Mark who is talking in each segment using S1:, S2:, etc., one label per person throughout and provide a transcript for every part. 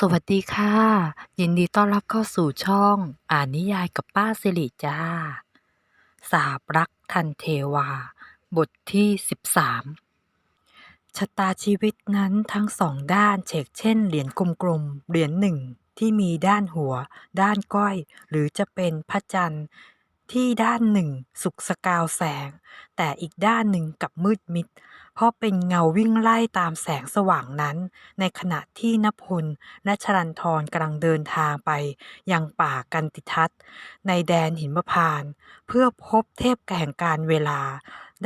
S1: สวัสดีค่ะ ยินดีต้อนรับเข้าสู่ช่อง อ่านนิยายกับป้าสิริจ้า สาบรักทันเทวา บทที่ 13 ชะตาชีวิตนั้นทั้งสองด้านเฉกเช่น เหรียญกลมๆ เหรียญหนึ่งที่มีด้านหัว ด้านก้อย หรือจะเป็นพระจันทร์ที่ด้านหนึ่งสุกสกาวแสง แต่อีกด้านหนึ่งกับมืดมิด เพราะเป็นเงาวิ่งไล่ตามแสงสว่างนั้น ในขณะที่นพลและชรันทรกำลังเดินทางไป ยังป่ากันติทัศน์ในแดนหิมพาน เพื่อพบเทพแห่งการเวลา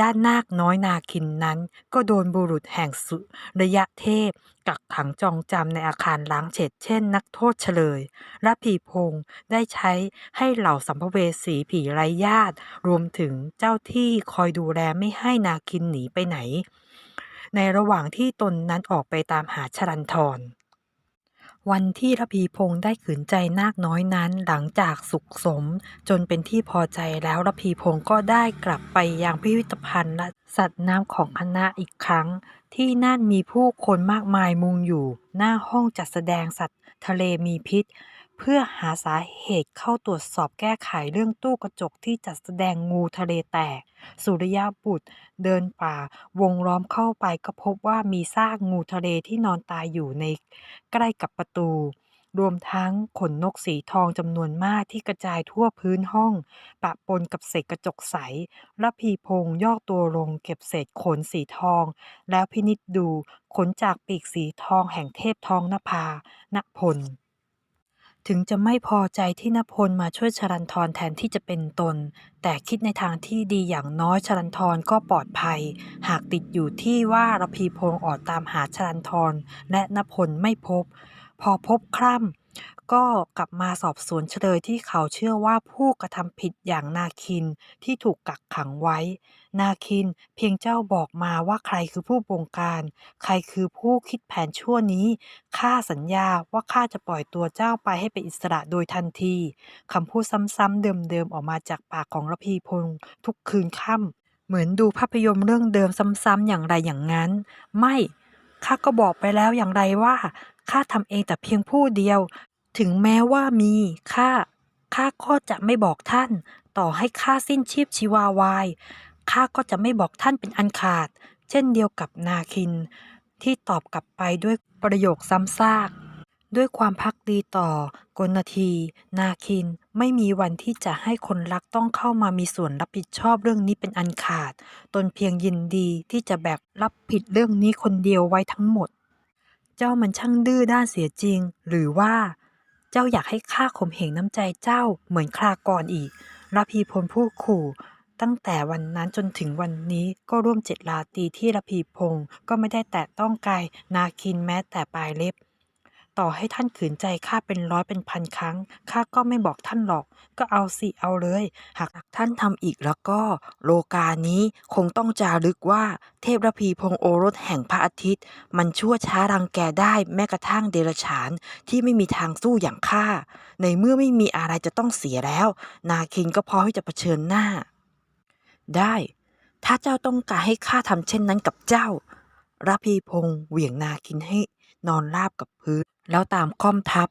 S1: ด้านนาคน้อยนาคินนั้น ก็โดนบุรุษแห่งสุระยะเทพ กักขังจองจำในอาคารล้างเฉดเช่นนักโทษเฉลยและผีพงได้ใช้ให้เหล่าสัมภเวสีผีไร้ญาติ รวมถึงเจ้าที่คอยดูแลไม่ให้นาคินหนีไปไหน ในระหว่างที่ตนนั้นออกไปตามหาชรันทร วันที่ระพีพงศ์ได้ขืนใจนาคน้อยนั้นหลังจากสุขสม จนเป็นที่พอใจแล้วระพีพงศ์ก็ได้กลับไปยังพิพิธภัณฑ์ละสัตว์น้ำของคณะอีกครั้ง ที่นั่นมีผู้คนมากมายมุงอยู่ หน้าห้องจัดแสดงสัตว์ทะเลมีพิษ เพื่อหาสาเหตุเข้าตรวจสอบแก้ไขเรื่องตู้กระจกที่จัดแสดงงูทะเลแตก สุริยะบุตร เดินป่าวงล้อมเข้าไปก็พบว่ามีซากงูทะเลที่นอนตายอยู่ในใกล้กับประตู รวมทั้งขนนกสีทองจำนวนมากที่กระจายทั่วพื้นห้อง ปะปนกับเศษกระจกใสระพีพงย่อตัวลงเก็บเศษขนสีทอง แล้วพินิจดูขนจากปีกสีทองแห่งเทพทองนภานพล ถึงจะไม่พอใจที่นพลมาช่วยชรันทรแทนที่จะเป็นตน แต่คิดในทางที่ดีอย่างน้อยชรันทรก็ปลอดภัย หากติดอยู่ที่ว่าระพีพงษ์ออกตามหาชรันทรและนพลไม่พบ พอพบคร่ำ ก็กลับมาสอบสวนเฉลยที่เขาเชื่อว่าผู้กระทำผิดอย่างนาคินที่ถูกกักขังไว้ นาคินเพียงเจ้าบอกมาว่าใครคือผู้บงการ ใครคือผู้คิดแผนชั่วนี้ข้าสัญญาว่าข้าจะปล่อยตัวเจ้าไปให้เป็นอิสระโดยทันทีคำพูดซ้ำๆเดิมๆออกมาจากปากของระพีพงษ์ทุกคืนค่ำเหมือนดูภาพยนตร์เรื่องเดิมซ้ำๆอย่างไรอย่างนั้น ไม่ข้าก็บอกไปแล้วอย่างไรว่าข้าทำเองแต่เพียงผู้เดียว ถึงแม้ว่ามีข้าข้าก็จะไม่บอกท่าน ต่อให้ข้าสิ้นชีพชีวาวายข้าก็จะไม่บอกท่านเป็นอันขาด เช่นเดียวกับนาคิน ที่ตอบกลับไปด้วยประโยคซ้ำซากด้วยความพักดีต่อกลที นาคินไม่มีวันที่จะให้คนรักต้องเข้ามามีส่วนรับผิดชอบเรื่องนี้เป็นอันขาด ตนเพียงยินดีที่จะแบกรับผิดเรื่องนี้คนเดียวไว้ทั้งหมด เจ้ามันช่างดื้อด้านเสียจริง หรือว่า เจ้าอยากให้ข้าข่มเหงน้ำใจเจ้าเหมือนคราก่อนอีกระพีพลพูดขู่ ตั้งแต่วันนั้นจนถึงวันนี้ก็ร่วมเจ็ดลาตีที่ระพีพงศ์ก็ไม่ได้แตะต้องกายนาคินแม้แต่ปลายเล็บ ต่อให้ท่านขืนใจข้าเป็นร้อยเป็นพันครั้งข้าก็ไม่บอกท่านหรอก ก็เอาสิเอาเลย หากท่านทำอีกแล้วก็ โลกานี้คงต้องจารึกว่าเทพรพีพงโอรสแห่งพระอาทิตย์ มันชั่วช้ารังแกได้แม้กระทั่งเดรฉานที่ไม่มีทางสู้อย่างข้า ในเมื่อไม่มีอะไรจะต้องเสียแล้ว นาคินก็พร้อมที่จะเผชิญหน้า ได้ ถ้าเจ้าต้องการให้ข้าทำเช่นนั้นกับเจ้ารพีพงเหวี่ยงนาคินให้ นอนราบกับพื้น แล้วตามค่อมทับ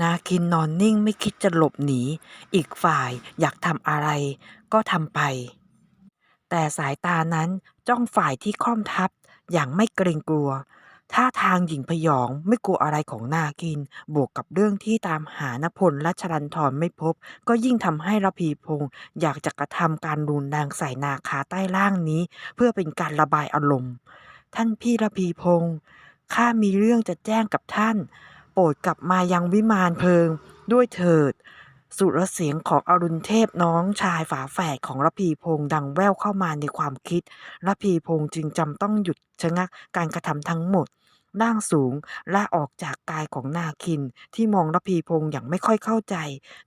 S1: นาคินนอนนิ่งไม่คิดจะหลบหนี อีกฝ่ายอยากทำอะไรก็ทำไป แต่สายตานั้นจ้องฝ่ายที่ค่อมทับอย่างไม่เกรงกลัวท่าทางหญิงพยองไม่กลัวอะไรของนาคิน บวกกับเรื่องที่ตามหานพลและชรันทรไม่พบ ก็ยิ่งทำให้ระพีพงศ์อยากจะกระทำการรุนแรงใส่นาคาใต้ล่างนี้ เพื่อเป็นการระบายอารมณ์ ท่านพี่ระพีพงศ์ ข้ามีเรื่องจะแจ้งกับท่าน โปรดกลับมายังวิมานเพลิงด้วยเถิด สุรเสียงของอรุณเทพน้องชายฝาแฝดของระพีพงศ์ดังแว่วเข้ามาในความคิดระพีพงศ์จึงจำต้องหยุดชะงักการกระทำทั้งหมดร่างสูงล่าออกจากกายของนาคินที่มองระพีพงศ์อย่างไม่ค่อยเข้าใจ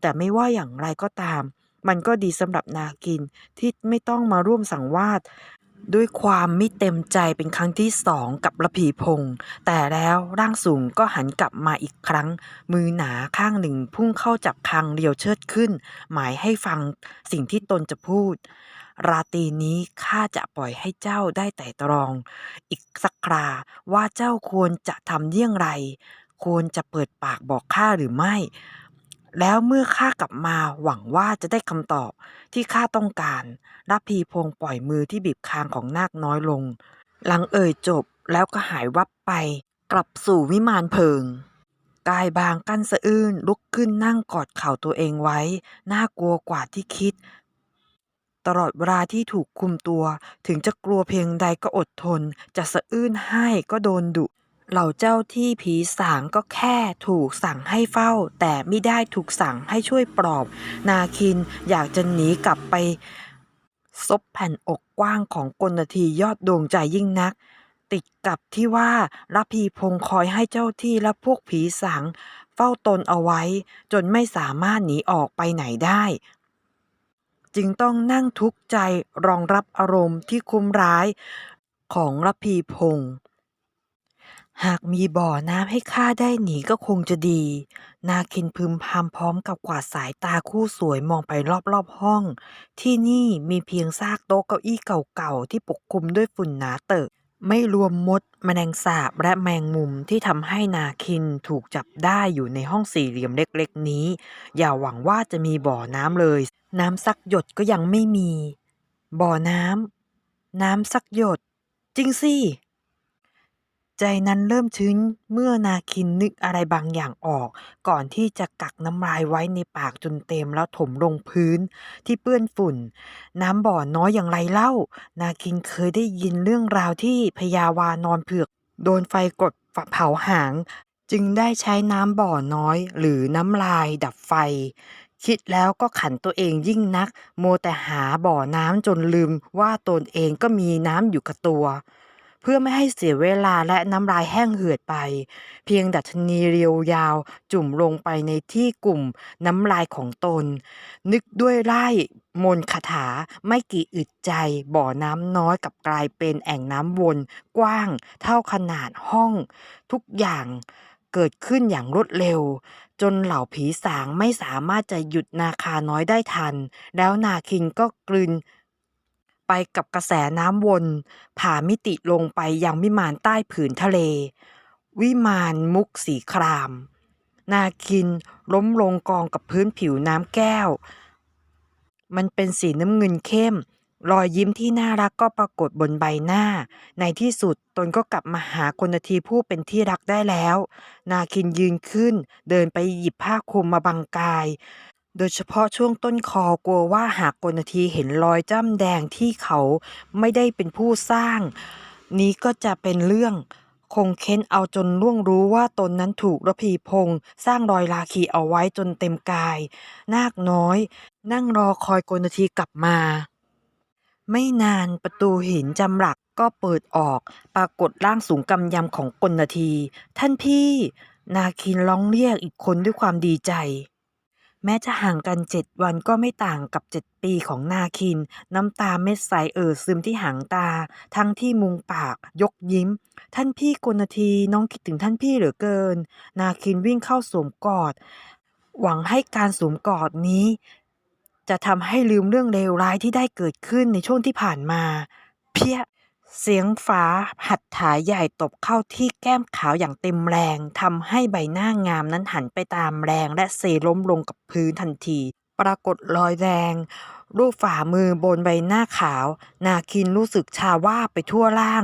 S1: แต่ไม่ว่าอย่างไรก็ตาม มันก็ดีสำหรับนาคินที่ไม่ต้องมาร่วมสังวาส ด้วยความไม่เต็มใจเป็นครั้งที่สองกับระพีพงศ์แต่แล้วร่างสูงก็หันกลับมาอีกครั้ง มือหนาข้างหนึ่งพุ่งเข้าจับคางเรียวเชิดขึ้น หมายให้ฟังสิ่งที่ตนจะพูด ราตรีนี้ข้าจะปล่อยให้เจ้าได้ไต่ตรอง อีกสักคราว่าเจ้าควรจะทำเยี่ยงไร
S2: ควรจะเปิดปากบอกข้าหรือไม่ แล้วเมื่อข้ากลับมาหวังว่าจะได้คำตอบที่ข้าต้องการรับพีพงปล่อยมือที่บีบคางของนาคน้อยลง หลังเอ่ยจบแล้วก็หายวับไป กลับสู่วิมานเพิง กายบางกั้นสะอื้นลุกขึ้นนั่งกอดเข่าตัวเองไว้ น่ากลัวกว่าที่คิด ตลอดเวลาที่ถูกคุมตัว ถึงจะกลัวเพียงใดก็อดทน จะสะอื้นให้ก็โดนดุ เหล่าเจ้าที่ผีสางก็แค่ถูกสั่งให้เฝ้า แต่ไม่ได้ถูกสั่งให้ช่วยปลอบ นาคินอยากจะหนีกลับไป ซบแผ่นอกกว้างของกลทียอดดวงใจยิ่งนัก ติดกับที่ว่ารับพีพงคอยให้เจ้าที่และพวกผีสางเฝ้าตนเอาไว้ จนไม่สามารถหนีออกไปไหนได้ จึงต้องนั่งทุกข์ใจรองรับอารมณ์ที่คุ้มร้ายของรพีพงศ์ หากมีบ่อน้ำให้ข้าได้หนีก็คงจะดี นาคินพึมพำพร้อมกับกวาดสายตาคู่สวยมองไปรอบๆห้อง ที่นี่มีเพียงซากโต๊ะเก้าอี้เก่าๆที่ปกคลุมด้วยฝุ่นหนาเตอะไม่รวมมด แมลงสาบและแมงมุมที่ทำให้นาคินถูกจับได้อยู่ในห้องสี่เหลี่ยมเล็กๆ นี้ อย่าหวังว่าจะมีบ่อน้ำเลย น้ำสักหยดก็ยังไม่มี บ่อน้ำน้ำสักหยด จริงสิ ใจนั้นเริ่มชื้นเมื่อนาคินนึกอะไรบางอย่างออก ก่อนที่จะกักน้ำลายไว้ในปากจนเต็มแล้วถมลงพื้นที่เปื้อนฝุ่น น้ำบ่อน้อยอย่างไรเล่า นาคินเคยได้ยินเรื่องราวที่พญาวานอนเผือก โดนไฟกดเผาหาง จึงได้ใช้น้ำบ่อน้อย หรือน้ำลายดับไฟ คิดแล้วก็ขันตัวเองยิ่งนัก โมแต่หาบ่อน้ำจนลืมว่าตนเองก็มีน้ำอยู่กับตัว เพื่อไม่ให้เสียเวลาและน้ำลายแห้งเหือดไป เพียงดัชนีเรียวยาว จุ่มลงไปในที่กลุ่มน้ำลายของตน นึกด้วยไล่มนคาถาไม่กี่อึดใจ บ่อน้ำน้อยกับกลายเป็นแอ่งน้ำวนกว้างเท่าขนาดห้อง ทุกอย่างเกิดขึ้นอย่างรวดเร็ว จนเหล่าผีสางไม่สามารถจะหยุดนาคาน้อยได้ทัน แล้วนาคินก็กลืน กับกระแสน้ำวน ผ่ามิติลงไปยังวิมานใต้ผืนทะเล วิมานมุกสีคราม นาคินล้มลงกองกับพื้นผิวน้ำแก้ว มันเป็นสีน้ำเงินเข้ม รอยยิ้มที่น่ารักก็ปรากฏบนใบหน้า ในที่สุดตนก็กลับมาหาคนทีผู้เป็นที่รักได้แล้ว นาคินยืนขึ้น เดินไปหยิบผ้าคลุมมาบังกาย โดยเฉพาะช่วงต้นคอกลัวว่าหากกลทีเห็นรอยจ้ำแดงที่เขาไม่ได้เป็นผู้สร้าง นี้ก็จะเป็นเรื่องคงเค้นเอาจนล่วงรู้ว่าตนนั้นถูกระพีพงศ์สร้างรอยราคีเอาไว้จนเต็มกาย นาคน้อย นั่งรอคอยกลทีกลับมา ไม่นานประตูหินจำหลักก็เปิดออก ปรากฏร่างสูงกำยำของกลที ท่านพี่ นาคินร้องเรียกอีกคนด้วยความดีใจ แม้จะห่างกันเจ็ดวันก็ไม่ต่างกับเจ็ดปีของนาคิน น้ำตาเม็ดใสเอ่อซึมที่หางตา ทั้งที่มุงปากยกยิ้ม ท่านพี่กลทีน้องคิดถึงท่านพี่เหลือเกิน นาคินวิ่งเข้าสวมกอด หวังให้การสวมกอดนี้ จะทำให้ลืมเรื่องเลวร้ายที่ได้เกิดขึ้นในช่วงที่ผ่านมา เพี้ย เสียงฟ้าหัดถาใหญ่ตบเข้าที่แก้มขาวอย่างเต็มแรงทำให้ใบหน้างามนั้นหันไปตามแรงและเซล้มลงกับพื้นทันที ปรากฏรอยแดงรูปฝ่ามือบนใบหน้าขาว นาคินรู้สึกชาว่าไปทั่วร่าง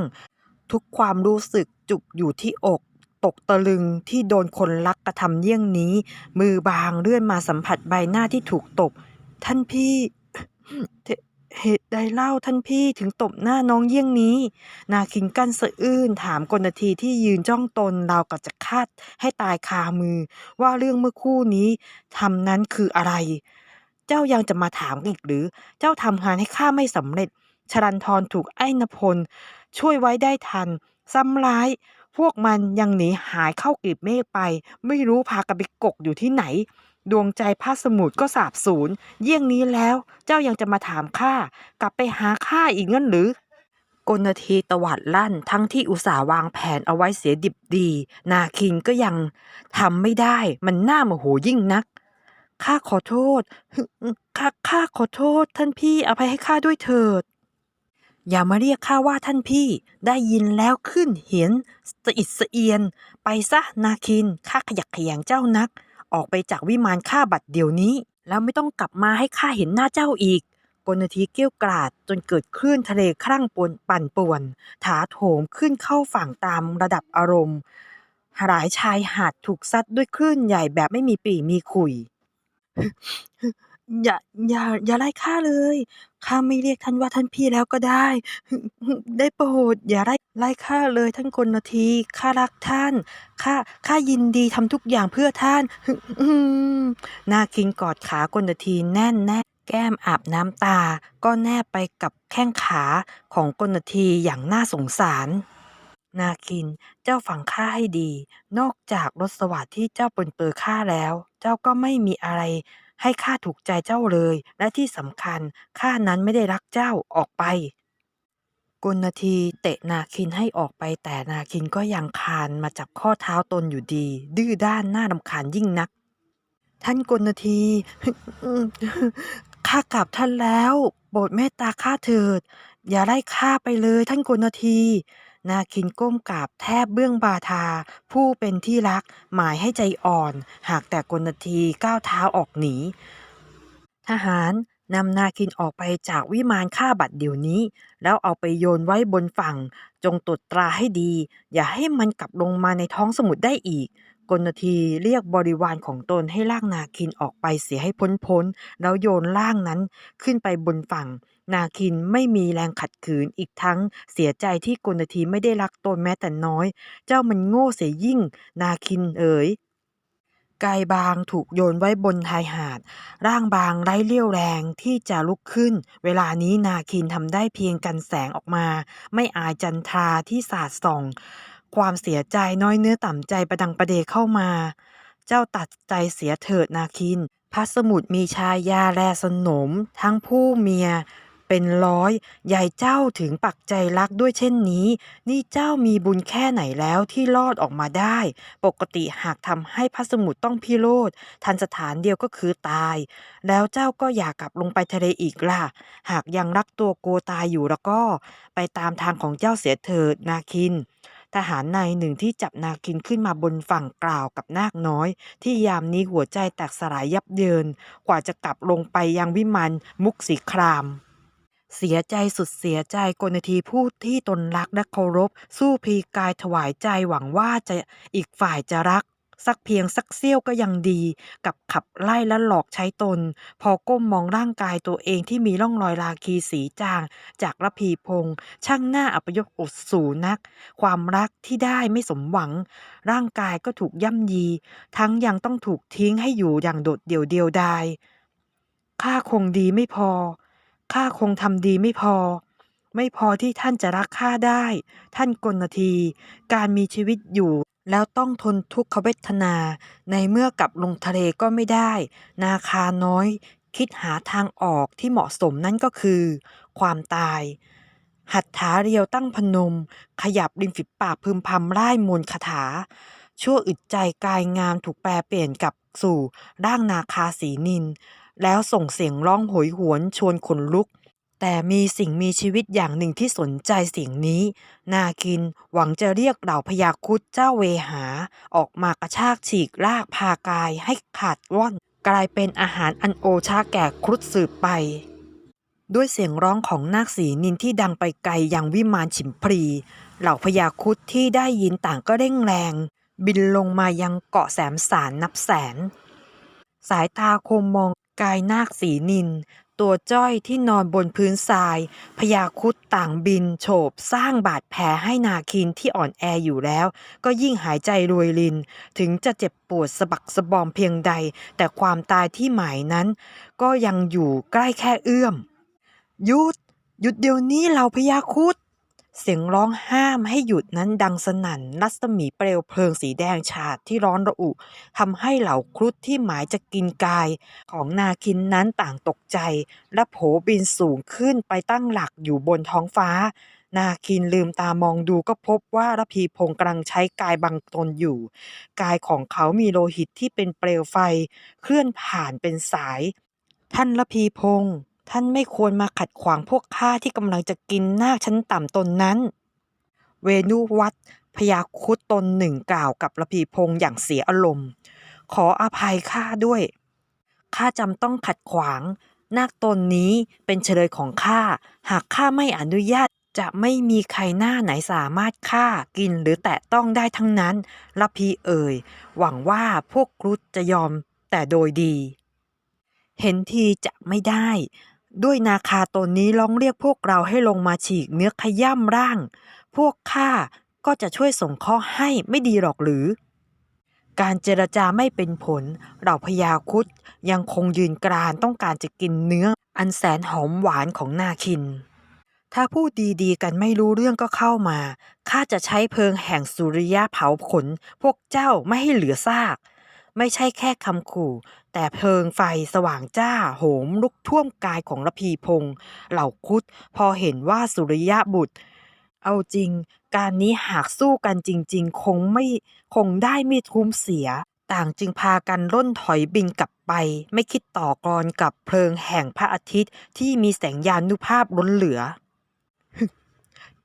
S2: ทุกความรู้สึกจุกอยู่ที่อกตกตะลึงที่โดนคนรักกระทำเยี่ยงนี้ มือบางเลื่อนมาสัมผัสใบหน้าที่ถูกตบ ท่านพี่ เหตุใดเล่าท่านพี่ถึงตบหน้าน้องเยี่ยงนี้ นาคินกั้นสะอื้นถามกลทีที่ยืนจ้องตนราวกับจะคาดให้ตายคามือ ว่าเรื่องเมื่อคู่นี้ทำนั้นคืออะไร เจ้ายังจะมาถามอีกหรือ เจ้าทำงานให้ข้าไม่สำเร็จ ชรันทรถูกไอ้นพล ช่วยไว้ได้ทัน ซ้ำร้าย พวกมันยังหนีหายเข้ากลีบเมฆไป ไม่รู้พากันไปกกอยู่ที่ไหน ดวงใจพระสมุทรก็สาบสูญเยี่ยงนี้แล้วเจ้ายังจะมาถามข้ากลับไปหาข้าอีกงั้นหรือกลทีตวาดลั่นทั้งที่อุตส่าห์วางแผนเอาไว้เสียดิบดี นาคินก็ยังทำไม่ได้มันน่าโมโหยิ่งนักข้าขอโทษข้าข้าขอโทษ ท่านพี่อภัยให้ข้าด้วยเถิด อย่ามาเรียกข้าว่าท่านพี่ได้ยินแล้วขึ้นเหียนสะอิดสะเอียน ไปซะนาคินข้าขยักขยงเจ้านัก ออกไปจากวิมานข้าบัดเดี๋ยวนี้ แล้วไม่ต้องกลับมาให้ข้าเห็นหน้าเจ้าอีกกลทีเกี้ยวกราดจนเกิดคลื่นทะเลครั่งปนปั่นป่วน ถาโถมขึ้นเข้าฝั่งตามระดับอารมณ์หลายชายหาดถูกซัดด้วยคลื่นใหญ่แบบไม่มีปีมีขุยอย่าอย่าอย่าไล่ข้าเลย ข้าไม่เรียกท่านว่าท่านพี่แล้วก็ได้ ได้โปรดอย่าไล่ไล่ข้าเลยท่านกลที ข้ารักท่าน ข้า ข้ายินดีทำทุกอย่างเพื่อท่านอืมนาคินกอดขากลทีแน่นแน่แก้มอาบน้ำตา ก็แนบไปกับแข้งขาของกลทีอย่างน่าสงสาร นาคิน เจ้าฟังข้าให้ดี นอกจากรสสวัสดิ์ที่เจ้าปนเปื้อข้าแล้ว เจ้าก็ไม่มีอะไร ให้ข้าถูกใจเจ้าเลย และที่สำคัญข้านั้นไม่ได้รักเจ้าออกไปกุณทีเตะนาคินให้ออกไปแต่นาคินก็ยังคานมาจับข้อเท้าตนอยู่ดี ดื้อด้านหน่ารำคาญยิ่งนัก ท่านกลทีข้ากลับท่านแล้ว โปรดเมตตาข้าเถิด อย่าไล่ข้าไปเลยท่านกลที นาคินก้มกราบแทบเบื้องบาทา ผู้เป็นที่รักหมายให้ใจอ่อน หากแต่กนทีก้าวเท้าออกหนี ทหารนำนาคินออกไปจากวิมานฆ่าบัตรเดี๋ยวนี้ แล้วเอาไปโยนไว้บนฝั่ง จงตรวจตราให้ดี อย่าให้มันกลับลงมาในท้องสมุทรได้อีก กลทีเรียกบริวารของตนให้ล่ากนาคินออกไปเสียให้พ้นพ้นๆแล้วโยนล่างนั้นขึ้นไปบนฝั่ง นาคินไม่มีแรงขัดขืนอีกทั้งเสียใจที่กลทีไม่ได้รักตนแม้แต่น้อย เจ้ามันโง่เสียยิ่ง นาคินเอ๋ยกายบางถูกโยนไว้บนชายหาด ร่างบางไร้เรี่ยวแรงที่จะลุกขึ้น เวลานี้นาคินทำได้เพียงกันแสงออกมา ไม่อายจันทราที่สาดส่อง ความเสียใจน้อยเนื้อต่ำใจประดังประเดเข้ามา เจ้าตัดใจเสียเถิดนาคิน พระสมุทมีชายาแลสนม ทั้งผู้เมียเป็นร้อยยายเจ้าถึงปักใจรักด้วยเช่นนี้ นี่เจ้ามีบุญแค่ไหนแล้วที่รอดออกมาได้ ปกติหากทำให้พระสมุทรต้องพิโรธทันสถานเดียวก็คือตาย แล้วเจ้าก็อย่ากลับลงไปทะเลอีกล่ะ หากยังรักตัวโกตายอยู่แล้วก็ ไปตามทางของเจ้าเสียเถิดนาคิน ทหารนายหนึ่งที่จับนาคินขึ้นมาบนฝั่งกล่าวกับนาคน้อย ที่ยามนี้หัวใจแตกสลายยับเยิน กว่าจะกลับลงไปยังวิมานมุกสีครามเสียใจสุดเสียใจกนทีผู้ที่ตนรักและเคารพ สู้พีกายถวายใจหวังว่าจะอีกฝ่ายจะรัก สักเพียงสักเสี้ยวก็ยังดี กับขับไล่และหลอกใช้ตน พอก้มมองร่างกายตัวเองที่มีร่องรอยราคีสีจาง จากระพีพงษ์ช่างหน้าอัปยศอดสูนัก ความรักที่ได้ไม่สมหวัง ร่างกายก็ถูกย่ำยี ทั้งยังต้องถูกทิ้งให้อยู่อย่างโดดเดี่ยวเดียวดายข้าคงดีไม่พอข้าคงทำดีไม่พอ ไม่พอที่ท่านจะรักข้าได้ ท่านกลที การมีชีวิตอยู่ แล้วต้องทนทุกขเวทนา ในเมื่อกลับลงทะเลก็ไม่ได้ นาคาน้อย คิดหาทางออกที่เหมาะสมนั่นก็คือ ความตาย หัตถาเรียวตั้งพนม ขยับริมฝีปากพึมพำร่ายมนคาถา ชั่วอึดใจกายงามถูกแปลเปลี่ยนกับสู่ร่างนาคาสีนิน แล้วส่งเสียงร้องโหยหวนชวนขนลุก แต่มีสิ่งมีชีวิตอย่างหนึ่งที่สนใจเสียงนี้ นาคินหวังจะเรียกเหล่าพญาคุดเจ้าเวหา ออกมากระชากฉีกลากพากายให้ขาดว่อน กลายเป็นอาหารอันโอชาแก่ครุดสืบไป ด้วยเสียงร้องของนาคสีนินที่ดังไปไกลยังวิมานฉิมพลีเหล่าพญาคุดที่ได้ยินต่างก็เร่งแรง บินลงมายังเกาะแสมสารนับแสน สายตาคมมองกายนาคสีนิน ตัวจ้อยที่นอนบนพื้นทรายพญาคุดต่างบินโฉบสร้างบาดแผลให้นาคินที่อ่อนแออยู่แล้ว ก็ยิ่งหายใจรวยริน ถึงจะเจ็บปวดสะบักสะบอมเพียงใด แต่ความตายที่หมายนั้น ก็ยังอยู่ใกล้แค่เอื้อมหยุดหยุดเดี๋ยวนี้เราพญาคุด เสียงร้องห้ามให้หยุดนั้นดังสนั่นรัศมีเปลวเพลิงสีแดงฉาดที่ร้อนระอุทำให้เหล่าครุฑที่หมายจะกินกายของนาคินนั้นต่างตกใจ และโผบินสูงขึ้นไปตั้งหลักอยู่บนท้องฟ้า นาคินลืมตามองดูก็พบว่าระพีพงกำลังใช้กายบังตนอยู่ กายของเขามีโลหิตที่เป็นเปลวไฟ เคลื่อนผ่านเป็นสาย ท่านระพีพงศ์ ท่านไม่ควรมาขัดขวางพวกข้าที่กำลังจะกินนาคชั้นต่ำตนนั้น เวนุวัตพยาคุดตนหนึ่งกล่าวกับระพีพงษ์อย่างเสียอารมณ์ ขออภัยข้าด้วยข้าจำต้องขัดขวาง นาคตนนี้เป็นเฉลยของข้าหากข้าไม่อนุญาตจะไม่มีใครหน้าไหนสามารถฆ่ากินหรือแตะต้องได้ทั้งนั้นละพีเอ่ย หวังว่าพวกครุฑจะยอมแต่โดยดี เห็นทีจะไม่ได้ ด้วยนาคาตนนี้ร้องเรียกพวกเราให้ลงมาฉีกเนื้อขย่ำร่าง พวกข้าก็จะช่วยส่งข้อให้ไม่ดีหรอกหรือ การเจรจาไม่เป็นผลเราพญาคุดยังคงยืนกรานต้องการจะกินเนื้ออันแสนหอมหวานของนาคิน ถ้าพูดดีๆกันไม่รู้เรื่องก็เข้ามา ข้าจะใช้เพลิงแห่งสุริยะเผาขน พวกเจ้าไม่ให้เหลือซาก ไม่ใช่แค่คำขู่ แต่เพลิงไฟสว่างจ้าโหมลุกท่วมกายของระพีพงษ์เหล่าคุดพอเห็นว่าสุริยะบุตร เอาจริง การนี้หากสู้กันจริง ๆ คงไม่คงได้ไม่ทุ้มเสีย ต่างจึงพากันร่นถอยบินกลับไป ไม่คิดต่อกรกับเพลิงแห่งพระอาทิตย์ที่มีแสงยานุภาพล้นเหลือ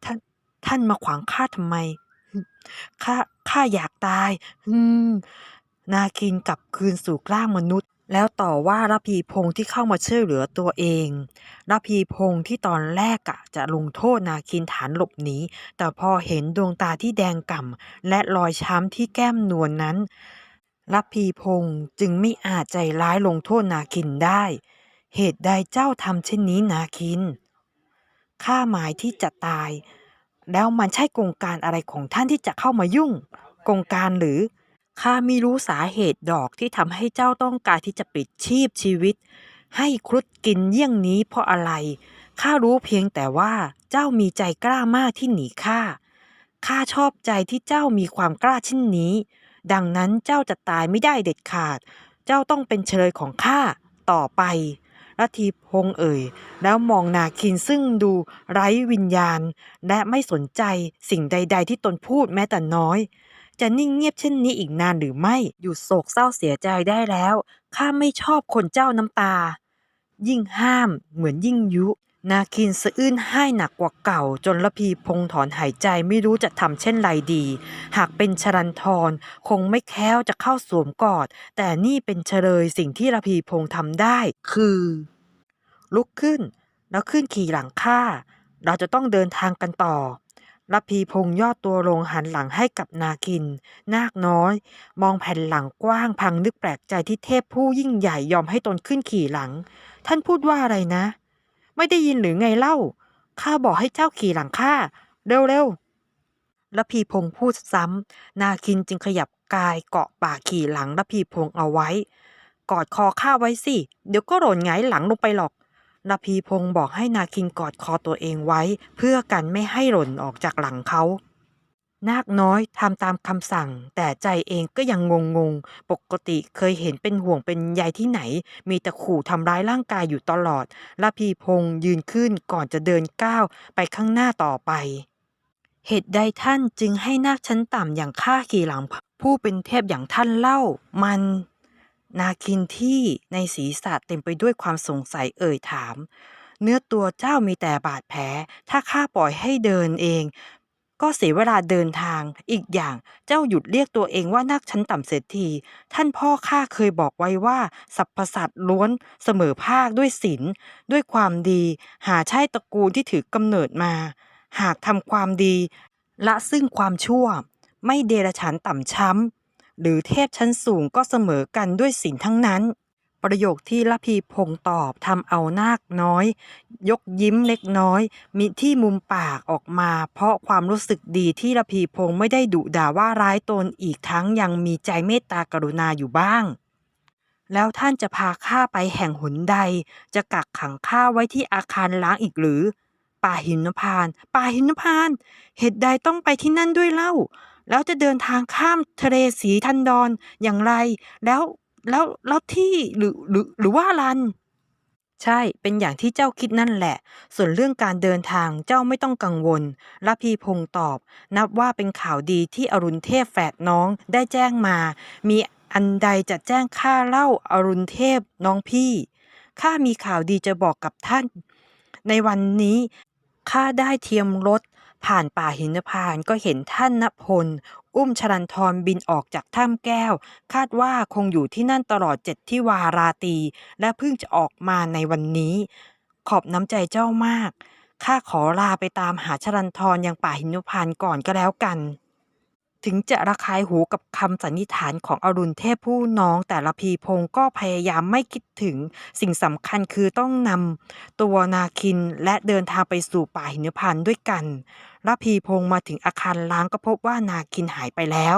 S2: ท่านท่านมาขวางข้าทำไมข้าข้าอยากตาย อืม นาคินกลับคืนสู่ร่างมนุษย์ แล้วต่อว่าระพีพงษ์ที่เข้ามาช่วยเหลือตัวเองระพีพงษ์ที่ตอนแรกกะจะลงโทษนาคินฐานหลบหนีแต่พอเห็นดวงตาที่แดงก่ำและรอยช้ำที่แก้มนวลนนั้นระพีพงษ์จึงไม่อาจใจร้ายลงโทษนาคินได้ เหตุใดเจ้าทำเช่นนี้นาคินข้าหมายที่จะตาย แล้วมันใช่กงการอะไรของท่านที่จะเข้ามายุ่ง กงการหรือ ข้าไม่รู้สาเหตุดอกที่ทำให้เจ้าต้องการที่จะปิดชีพชีวิต ให้ครุฑกินเยี่ยงนี้เพราะอะไร ข้ารู้เพียงแต่ว่าเจ้ามีใจกล้ามากที่หนีข้า ข้าชอบใจที่เจ้ามีความกล้าเช่นนี้ ดังนั้นเจ้าจะตายไม่ได้เด็ดขาด เจ้าต้องเป็นเฉลยของข้าต่อไปรัทีพงเอ่ย แล้วมองนาคินซึ่งดูไร้วิญญาณ และไม่สนใจสิ่งใด ๆ ที่ตนพูดแม้แต่น้อย จะนิ่งเงียบเช่นนี้อีกนานหรือไม่หยุดโศกเศร้าเสียใจได้แล้ว ข้าไม่ชอบคนเจ้าน้ำตา ยิ่งห้ามเหมือนยิ่งยุ นาคินสะอื้นให้หนักกว่าเก่า จนละพีพงษ์ถอนหายใจไม่รู้จะทำเช่นไรดี หากเป็นชรันทรคงไม่แค้วจะเข้าสวมกอด แต่นี่เป็นเฉลยสิ่งที่ระพีพงษ์ทำได้ คือ ลุกขึ้น แล้วขึ้นขี่หลังข้าเราจะต้องเดินทางกันต่อ ระพีพงย่อตัวลงหันหลังให้กับนาคิน นาคน้อย มองแผ่นหลังกว้างพังนึกแปลกใจที่เทพผู้ยิ่งใหญ่ยอมให้ตนขึ้นขี่หลัง ท่านพูดว่าอะไรนะ ไม่ได้ยินหรือไงเล่าข้าบอกให้เจ้าขี่หลังข้าเร็วๆระพีพงพูดซ้ำ นาคินจึงขยับกายเกาะป่ากขี่หลังระพีพงเอาไว้ กอดคอข้าไว้สิ เดี๋ยวก็หล่นหงายหลังลงไปหรอก ระพีพงษ์บอกให้นาคินกอดคอตัวเองไว้ เพื่อกันไม่ให้หล่นออกจากหลังเขานาคน้อยทำตามคำสั่ง แต่ใจเองก็ยังงงงๆปกติเคยเห็นเป็นห่วงเป็นใยที่ไหน มีแต่ขู่ทำร้ายร่างกายอยู่ตลอดระพีพงษ์ยืนขึ้นก่อนจะเดินก้าวไปข้างหน้าต่อไป เหตุใดท่านจึงให้นาคชั้นต่ำอย่างข้าขี่หลังผู้เป็นเทพอย่างท่านเล่า มัน นาคินที่ในศีรษะเต็มไปด้วยความสงสัยเอ่ยถาม เนื้อตัวเจ้ามีแต่บาดแผล ถ้าข้าปล่อยให้เดินเอง ก็เสียเวลาเดินทาง อีกอย่างเจ้าหยุดเรียกตัวเองว่านักชั้นต่ำเสียที ท่านพ่อข้าเคยบอกไว้ว่าสรรพสัตว์ล้วนเสมอภาคด้วยศีลด้วยความดี หาใช่ตระกูลที่ถือกำเนิดมา หากทำความดี ละซึ่งความชั่ว ไม่เดรฉานต่ำช้ำ หรือเทพชั้นสูงก็เสมอกันด้วยศีลทั้งนั้น ประโยคที่ละพีพงษ์ตอบทำเอานาคน้อย ยกยิ้มเล็กน้อย มีที่มุมปากออกมา เพราะความรู้สึกดีที่ละพีพงษ์ไม่ได้ดุด่าว่าร้ายตนอีกทั้งยังมีใจเมตตากรุณาอยู่บ้างแล้วท่านจะพาข้าไปแห่งหนใด จะกักขังข้าไว้ที่อาคารล้างอีกหรือ ป่าหินพาน ป่าหินพาน เหตุใดต้องไปที่นั่นด้วยเล่า แล้วจะเดินทางข้ามทะเลสีทันดอนอย่างไร แล้วแล้วแล้วที่หรือหรือหรือว่าลัน ใช่เป็นอย่างที่เจ้าคิดนั่นแหละ ส่วนเรื่องการเดินทางเจ้าไม่ต้องกังวลรพีพงษ์ตอบ นับว่าเป็นข่าวดีที่อรุณเทพแฝดน้องได้แจ้งมา มีอันใดจะแจ้งข้าเล่าอรุณเทพน้องพี่ข้ามีข่าวดีจะบอกกับท่าน ในวันนี้ข้าได้เทียมรถ ผ่านป่าหินพานก็เห็นท่านณพล อุ้มชลันทรบินออกจากถ้ำแก้ว คาดว่าคงอยู่ที่นั่นตลอดเจ็ดที่วาราตี และเพิ่งจะออกมาในวันนี้ ขอบน้ำใจเจ้ามาก ข้าขอลาไปตามหาชลันทรยังป่าหินพานก่อนก็แล้วกันถึงจะระคายหูกับคำสันนิษฐานของอรุณเทพผู้น้องแต่ละพีพงก็พยายามไม่คิดถึง สิ่งสำคัญคือต้องนำตัวนาคินและเดินทางไปสู่ป่าหินพานด้วยกัน ระพีพงศ์มาถึงอาคารล้างก็พบว่านาคินหายไปแล้ว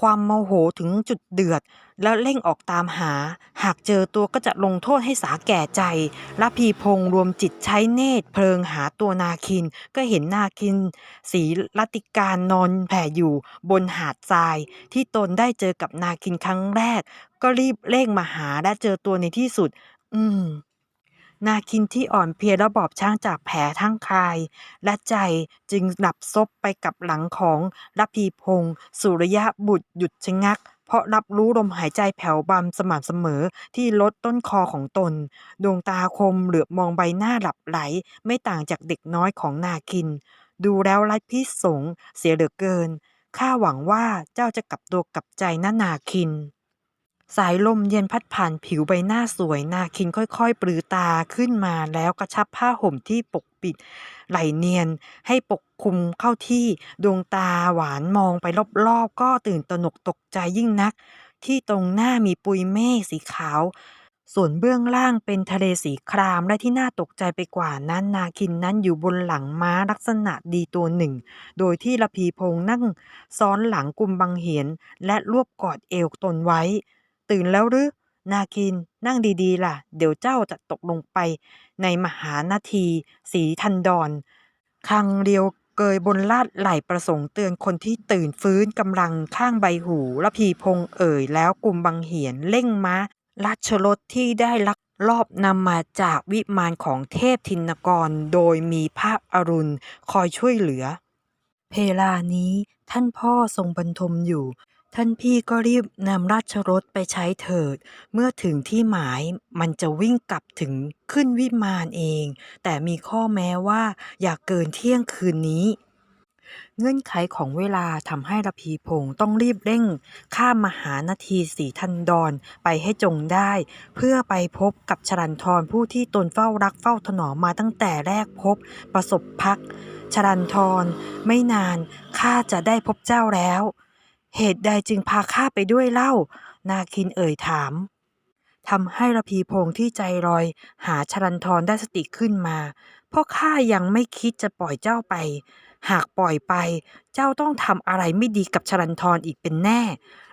S2: ความโมโหถึงจุดเดือด แล้วเร่งออกตามหา หากเจอตัวก็จะลงโทษให้สาแก่ใจระพีพงศ์รวมจิตใช้เนตรเพลิงหาตัวนาคิน ก็เห็นนาคิน สีรัติการนอนแผ่อยู่ บนหาดทราย ที่ตนได้เจอกับนาคินครั้งแรก ก็รีบเร่งมาหาและเจอตัวในที่สุด อืม นาคินที่อ่อนเพลียและบอบช้างจากแผลทั้งกาย และใจจึงหลับซบไปกับหลังของรพีพงศ์สุริยะบุตรหยุดชะงัก เพราะรับรู้ลมหายใจแผ่วบาสม่ำเสมอที่ลดต้นคอของตน ดวงตาคมเหลือบมองใบหน้าหลับไหล ไม่ต่างจากเด็กน้อยของนาคิน ดูแล้วไร้พิษสงเสียเหลือเกินข้าหวังว่าเจ้าจะกลับตัวกลับใจนะนาคิน สายลมเย็นพัดผ่านผิวใบหน้าสวยนาคินค่อยๆปลือตาขึ้นมาแล้วกระชับผ้าห่มที่ปกปิดไหลเนียน ให้ปกคลุมเข้าที่ดวงตาหวานมองไปรอบๆ ก็ตื่นตระหนกตกใจยิ่งนัก ที่ตรงหน้ามีปุยเมฆสีขาว ส่วนเบื้องล่างเป็นทะเลสีครามและที่น่าตกใจไปกว่านั้น นาคินนั้นอยู่บนหลังม้าลักษณะดีตัวหนึ่ง โดยที่ระพีพงษ์นั่งซ้อนหลังกุมบังเหียนและรวบกอดเอวตนไว้ ตื่นแล้วหรือ นาคินนั่งดีๆ ล่ะ เดี๋ยวเจ้าจะตกลงไป ในมหานาที สีทันดอนคังเรียวเกยบนลาดไหลประสงค์เตือนคนที่ตื่นฟื้นกำลังข้างใบหูระพีพงเอ่ยแล้วกลุ่มบังเหียนเร่งม้าราชรถที่ได้ลักลอบนำมาจากวิมานของเทพทินกร โดยมีภาพอรุณคอยช่วยเหลือ เพลานี้ท่านพ่อทรงบรรทมอยู่ ท่านพี่ก็รีบนำราชรถไปใช้เถิด เมื่อถึงที่หมายมันจะวิ่งกลับถึงขึ้นวิมานเอง แต่มีข้อแม้ว่าอย่าเกินเที่ยงคืนนี้ เงื่อนไขของเวลาทำให้ระพีพงศ์ต้องรีบเร่ง ข้ามมหานาทีสีทันดอนไปให้จงได้ เพื่อไปพบกับชรันทรผู้ที่ตนเฝ้ารักเฝ้าถนอมมาตั้งแต่แรกพบประสบพัก ชรันทรไม่นานข้าจะได้พบเจ้าแล้ว เหตุใดจึงพาข้าไปด้วยเล่า นาคินเอ่ยถามทำให้ระพีพงศ์ที่ใจลอยหาชรันทรได้สติขึ้นมา เพราะข้ายังไม่คิดจะปล่อยเจ้าไป หากปล่อยไป เจ้าต้องทำอะไรไม่ดีกับชรันทรอีกเป็นแน่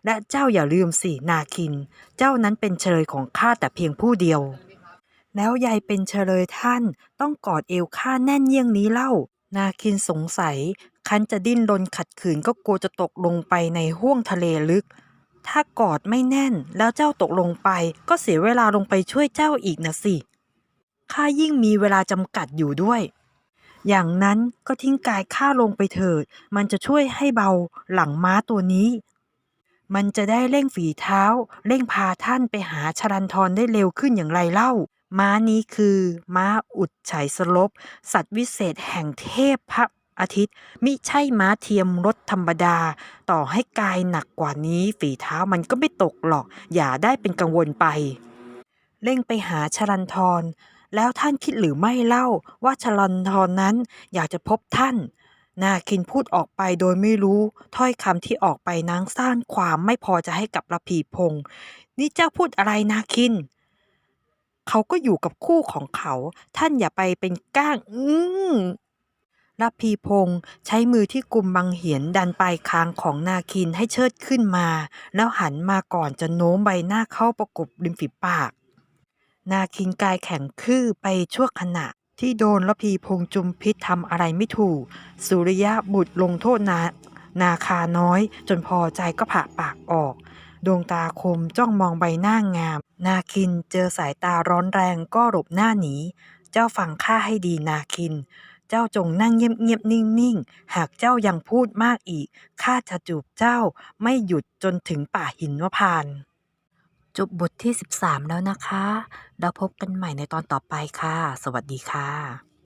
S2: และเจ้าอย่าลืมสินาคิน เจ้านั้นเป็นเฉลยของข้าแต่เพียงผู้เดียว แล้วยายเป็นเฉลยท่านต้องกอดเอวข้าแน่นเยี่ยงนี้เล่า นาคินสงสัย คันจะดิ้นรนขัดขืนก็กลัวจะตกลงไปในห้วงทะเลลึก ถ้ากอดไม่แน่นแล้วเจ้าตกลงไป ก็เสียเวลาลงไปช่วยเจ้าอีกนะสิข้ายิ่งมีเวลาจำกัดอยู่ด้วย อย่างนั้นก็ทิ้งกายข้าลงไปเถิด มันจะช่วยให้เบาหลังม้าตัวนี้ มันจะได้เร่งฝีเท้า เร่งพาท่านไปหาชรันทรได้เร็วขึ้นอย่างไรเล่า ม้านี้คือ ม้าอุดไฉสลบ สัตว์วิเศษแห่งเทพพระ อาทิตย์ มิใช่ม้าเทียมรถธรรมดา ต่อให้กายหนักกว่านี้ ฝีเท้ามันก็ไม่ตกหรอก อย่าได้เป็นกังวลไป เร่งไปหาชรันทร แล้วท่านคิดหรือไม่เล่าว่าชลันทรนั้นอยากจะพบท่านนาคินพูดออกไปโดยไม่รู้ถ้อยคำที่ออกไปนั้นสร้างความไม่พอใจให้กับระพีพงศ์นี่เจ้าพูดอะไรนาคิน เขาก็อยู่กับคู่ของเขา ท่านอย่าไปเป็นก้าง อื้อ ระพีพงศ์ใช้มือที่กุมบังเหียนดันปลายคางของนาคินให้เชิดขึ้นมา แล้วหันมาก่อนจะโน้มใบหน้าเข้าประกบริมฝีปาก นาคินกายแข็งคื่อไปชั่วขณะที่โดนระพีพงษ์จุมพิษทำอะไรไม่ถูก สุริยะบุตรลงโทษนานาคาน้อย จนพอใจก็ผ่าปากออก ดวงตาคมจ้องมองใบหน้างาม นาคินเจอสายตาร้อนแรงก็หลบหน้าหนี เจ้าฟังข้าให้ดีนาคิน เจ้าจงนั่งเงียบๆนิ่งๆ หากเจ้ายังพูดมากอีก ข้าจะจูบเจ้าไม่หยุดจนถึงป่าหินวพาน
S1: จบบทที่ 13 แล้วนะคะ เราพบกันใหม่ในตอนต่อไปค่ะ สวัสดีค่ะ